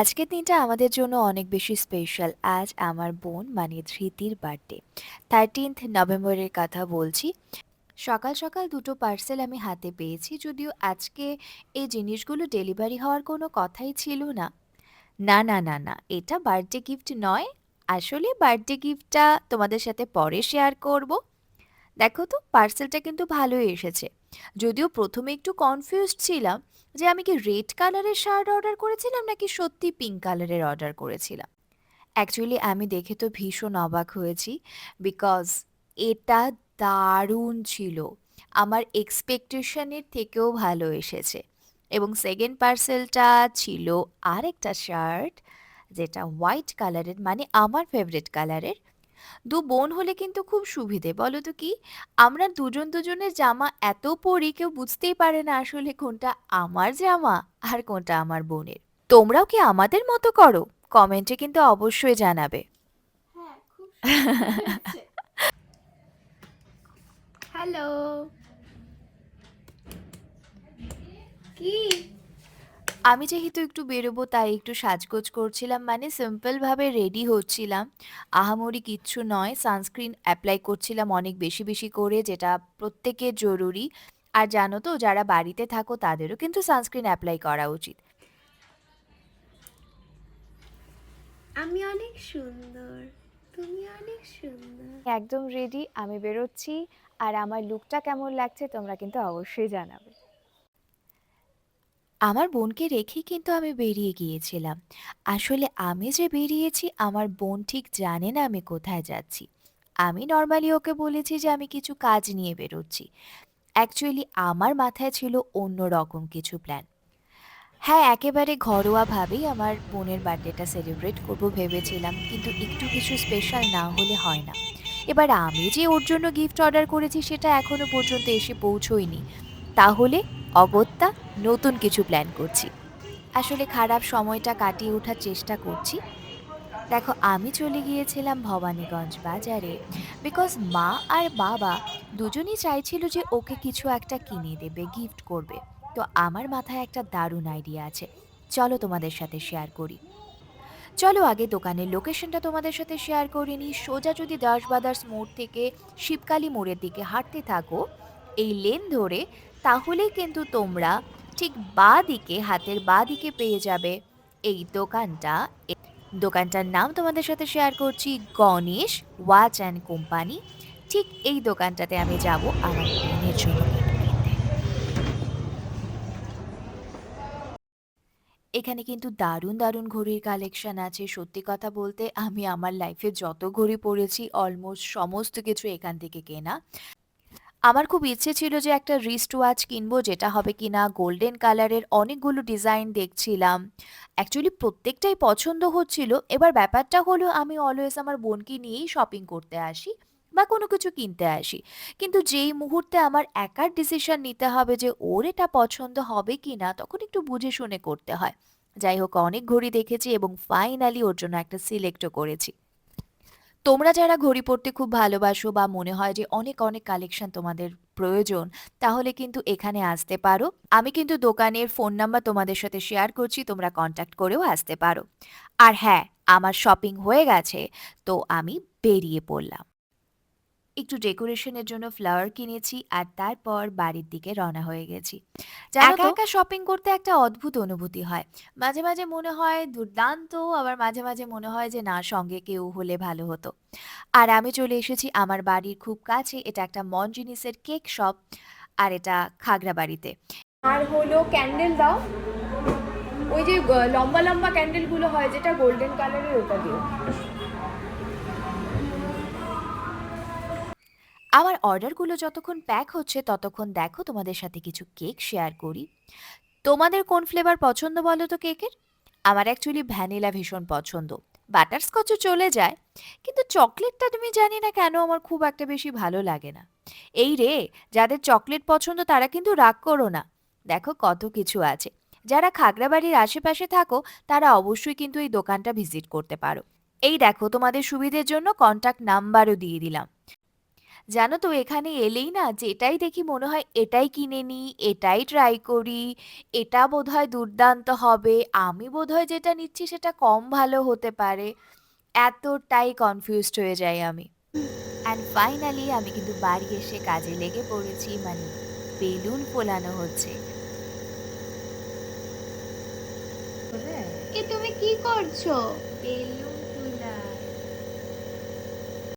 আজকের দিনটা আমাদের জন্য অনেক বেশি স্পেশাল। আজ আমার বোন মানে ধৃতির বার্থডে। 13th নভেম্বরের কথা বলছি। সকাল, সকাল দুটো পার্সেল আমি হাতে পেয়েছি। যদিও আজকে এই জিনিসগুলো ডেলিভারি হওয়ার কোনো কথাই ছিল না। না, না, না, না। এটা বার্থডে গিফট নয়। আসলে বার্থডে গিফটটা তোমাদের সাথে পরে শেয়ার করব। দেখো তো পার্সেলটা কিন্তু ভালোই এসেছে। যদিও প্রথমে একটু কনফিউজড ছিলাম যে আমি কি রেড কালারের শার্ট অর্ডার করেছিলাম নাকি সত্যি পিঙ্ক কালারের অর্ডার করেছিলাম। অ্যাকচুয়ালি আমি দেখে তো ভীষণ অবাক হয়েছি। বিকজ এটা দারুণ ছিল। আমার এক্সপেকটেশনের থেকেও ভালো এসেছে। এবং সেকেন্ড পার্সেলটা ছিল আরেকটা শার্ট যেটা হোয়াইট কালারের মানে আমার ফেভারিট কালারের। ২ বোন হলে কিন্তু খুব সুবিধে। বলো তো কি? আমরা দুজন দুজনের জামা এত পরি কেউ বুঝতেই পারে না আসলে কোনটা আমার জামা আর কোনটা আমার বোনের। তোমরাও কি আমাদের মতো করো? কমেন্টে কিন্তু অবশ্যই জানাবে। হ্যাঁ, হ্যালো। কি? আমি যেহেতু একটু বেরোবো তাই একটু সাজগোজ করছিলাম মানে সিম্পলভাবে রেডি হচ্ছিলাম। আহামরি কিচ্ছু নয়। সানস্ক্রিন অ্যাপ্লাই করছিলাম অনেক বেশি, বেশি করে যেটা প্রত্যেকের জরুরি। আর জানো তো যারা বাড়িতে থাকো তাদেরও কিন্তু সানস্ক্রিন অ্যাপ্লাই করা উচিত। আমি অনেক সুন্দর। তুমি অনেক সুন্দর। একদম রেডি আমি বেরোচ্ছি আর আমার লুকটা কেমন লাগছে তোমরা কিন্তু অবশ্যই জানাবে আমার বোনকে রেখেই কিন্তু আমি বেরিয়ে গিয়েছিলাম। আসলে আমি যে বেরিয়েছি আমার বোন ঠিক জানে না আমি কোথায় যাচ্ছি। আমি নরমালি ওকে বলেছি যে আমি কিছু কাজ নিয়ে বেরোচ্ছি। অ্যাকচুয়ালি আমার মাথায় ছিল অন্যরকম কিছু প্ল্যান। হ্যাঁ, একেবারে ঘরোয়াভাবেই আমার বোনের বার্থডেটা সেলিব্রেট করব ভেবেছিলাম। কিন্তু একটু কিছু স্পেশাল না হলে হয় না। এবার আমি যে ওর জন্য গিফট অর্ডার করেছি সেটা এখনও পর্যন্ত এসে পৌঁছোয়নি। তাহলে অগত্যা নতুন কিছু প্ল্যান করছি। আসলে খারাপ সময়টা কাটিয়ে ওঠার চেষ্টা করছি। দেখো আমি চলে গিয়েছিলাম ভবানীগঞ্জ বাজারে। বিকজ মা আর বাবা দুজনই চাইছিল যে ওকে কিছু একটা কিনে দেবে, গিফট করবে। তো আমার মাথায় একটা দারুণ আইডিয়া আছে। চলো তোমাদের সাথে শেয়ার করি। চলো আগে দোকানের লোকেশনটা তোমাদের সাথে শেয়ার করে নিই। সোজা যদি দাস ব্রাদার্স মোড় থেকে শিবকালী মোড়ের দিকে হাঁটতে থাকো এই লেন ধরে তাহলেই কিন্তু তোমরা ঠিক বা দিকে হাতের বাঁদিকে পেয়ে যাবে এই দোকানটা। দোকানটার নাম তোমাদের সাথে শেয়ার করছি গণেশ ওয়াচ অ্যান্ড কোম্পানি। ঠিক এই দোকানটাতে আমি যাব আমার বোনের জন্য এখানে কিন্তু দারুণ, দারুণ ঘড়ির কালেকশন আছে। সত্যি কথা বলতে আমি আমার লাইফে যত ঘড়ি পড়েছি অলমোস্ট সমস্ত কিছু এখান থেকে কেনা। আমার খুব ইচ্ছে ছিল যে একটা রিস্ট ওয়াচ কিনবো, যেটা হবে কিনা গোল্ডেন কালারের অনেকগুলো ডিজাইন দেখছিলাম। অ্যাকচুয়ালি প্রত্যেকটাই পছন্দ হচ্ছিল। এবার ব্যাপারটা হলো আমি অলওয়েজ আমার বোনকে নিয়েই শপিং করতে আসি বা কোনো কিছু কিনতে আসি। কিন্তু যেই মুহূর্তে আমার একার ডিসিশন নিতে হবে যে ওর এটা পছন্দ হবে কি না তখন একটু বুঝে শুনে করতে হয়। যাই হোক, অনেক ঘড়ি দেখেছি এবং ফাইনালি ওর জন্য একটা সিলেক্টও করেছি। তোমরা যারা ঘড়ি পড়তে খুব ভালোবাসো বা মনে হয় যে অনেক, অনেক কালেকশন তোমাদের প্রয়োজন তাহলে কিন্তু এখানে আসতে পারো। আমি কিন্তু দোকানের ফোন নাম্বার তোমাদের সাথে শেয়ার করছি তোমরা কন্ট্যাক্ট করেও আসতে পারো। আর হ্যাঁ, আমার শপিং হয়ে গেছে তো আমি বেরিয়ে পড়লাম। একটু ডেকোরেশনের জন্য ফ্লাওয়ার কিনেছি আর তারপর বাড়ির দিকে রওনা হয়ে গেছি। জানো একা, তো? একা শপিং করতে একটা অদ্ভুত অনুভূতি হয়। মাঝে, মাঝে মনে হয় দুর্দান্ত আবার মাঝে, মাঝে মনে হয় যে না সঙ্গে কেউ হলে ভালো হতো। আর আমি চলে এসেছি আমার বাড়ির খুব কাছে এটা একটা মন জিনিসের কেক শপ আর এটা খাগড়াবাড়িতে। আর হলো ক্যান্ডেল দাও। ওই যে লম্বা, লম্বা ক্যান্ডেলগুলো হয় যেটা গোল্ডেন কালারের ওটা দিও। আমার অর্ডারগুলো যতক্ষণ প্যাক হচ্ছে, ততক্ষণ দেখো তোমাদের সাথে কিছু কেক শেয়ার করি। তোমাদের কোন ফ্লেভার পছন্দ বলো তো কেকের? আমার অ্যাকচুয়ালি ভ্যানিলা ভীষণ পছন্দ। বাটারস্কচও চলে যায়। কিন্তু চকলেটটা তুমি জানি না কেন আমার খুব একটা বেশি ভালো লাগে না। এই রে, যাদের চকলেট পছন্দ তারা কিন্তু রাগ করো না। দেখো কত কিছু আছে। যারা খাগড়াবাড়ির আশেপাশে থাকো, তারা অবশ্যই কিন্তু এই দোকানটা ভিজিট করতে পারো। এই দেখো তোমাদের সুবিধের জন্য কনট্যাক্ট নাম্বারও দিয়ে দিলাম। জানো তো, এখানে এলেই না যেটাই দেখি মনে হয় এটাই কিনে নিই, এটাই ট্রাই করি, এটা বোধহয় দুর্দান্ত হবে, আমি বোধহয় যেটা নিচ্ছি সেটা কম ভালো হতে পারে। এতটাই কনফিউজড হয়ে যাই আমি। অ্যান্ড ফাইনালি আমি কিন্তু বাড়ি এসে কাজে লেগে পড়েছি মানে বেলুন ফোলানো হচ্ছে। এ তুমি কি করছ? বেলুন